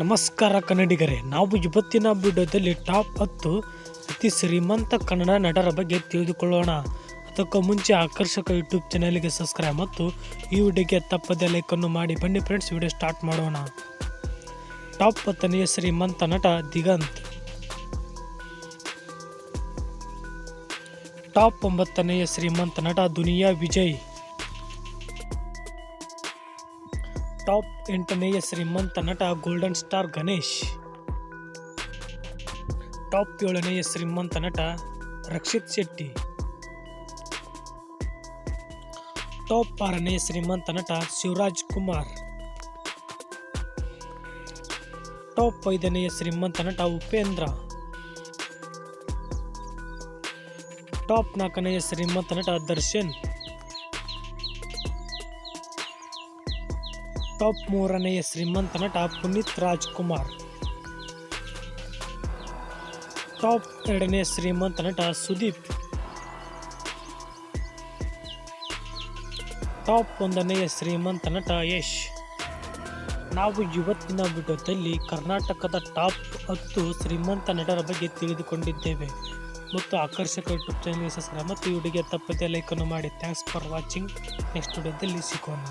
ನಮಸ್ಕಾರ ಕನ್ನಡಿಗರೇ, ನಾವು ಇವತ್ತಿನ ವಿಡಿಯೋದಲ್ಲಿ ಟಾಪ್ ಹತ್ತು ಅತಿ ಶ್ರೀಮಂತ ಕನ್ನಡ ನಟರ ಬಗ್ಗೆ ತಿಳಿದುಕೊಳ್ಳೋಣ. ಅದಕ್ಕೂ ಮುಂಚೆ ಆಕರ್ಷಕ ಯೂಟ್ಯೂಬ್ ಚಾನಲ್ಗೆ ಸಬ್ಸ್ಕ್ರೈಬ್ ಮತ್ತು ಈ ವಿಡಿಯೋಗೆ ತಪ್ಪದೆ ಲೈಕನ್ನು ಮಾಡಿ. ಬನ್ನಿ ಫ್ರೆಂಡ್ಸ್ ವಿಡಿಯೋ ಸ್ಟಾರ್ಟ್ ಮಾಡೋಣ. ಟಾಪ್ ಹತ್ತನೆಯ ಶ್ರೀಮಂತ ನಟ ದಿಗಂತ್. ಟಾಪ್ ಒಂಬತ್ತನೆಯ ಶ್ರೀಮಂತ ನಟ ದುನಿಯಾ ವಿಜಯ್. ಟಾಪ್ ಎಂಟನೆಯ ಶ್ರೀಮಂತ ನಟ ಗೋಲ್ಡನ್ ಸ್ಟಾರ್ ಗಣೇಶ್. ಟಾಪ್ ಏಳನೆಯ ಶ್ರೀಮಂತ ನಟ ರಕ್ಷಿತ್ ಶೆಟ್ಟಿ. ಟಾಪ್ ಆರನೆಯ ಶ್ರೀಮಂತ ನಟ ಶಿವರಾಜ್ ಕುಮಾರ್. ಟಾಪ್ ಐದನೆಯ ಶ್ರೀಮಂತ ನಟ ಉಪೇಂದ್ರ. ಟಾಪ್ ನಾಲ್ಕನೆಯ ಶ್ರೀಮಂತ ನಟ ದರ್ಶನ್. ಟಾಪ್ ಮೂರನೆಯ ಶ್ರೀಮಂತ ನಟ ಪುನೀತ್ ರಾಜ್ಕುಮಾರ್. ಟಾಪ್ ಎರಡನೇ ಶ್ರೀಮಂತ ನಟ ಸುದೀಪ್. ಟಾಪ್ ಒಂದನೆಯ ಶ್ರೀಮಂತ ನಟ ಯಶ್. ನಾವು ಇವತ್ತಿನ ವಿಡಿಯೋದಲ್ಲಿ ಕರ್ನಾಟಕದ ಟಾಪ್ ಹತ್ತು ಶ್ರೀಮಂತ ನಟರ ಬಗ್ಗೆ ತಿಳಿದುಕೊಂಡಿದ್ದೇವೆ. ಮತ್ತು ಆಕರ್ಷಕ ಯೂಟ್ಯೂಬ್ ಚಾನಲ್ ಸಬ್ಸ್ಕ್ರೈಬ್ ಮತ್ತು ವಿಡಿಯೋಗೆ ತಪ್ಪದೆ ಲೈಕನ್ನು ಮಾಡಿ. Thanks for watching. ನೆಕ್ಸ್ಟ್ ವಿಡಿಯೋದಲ್ಲಿ ಸಿಗೋಣ.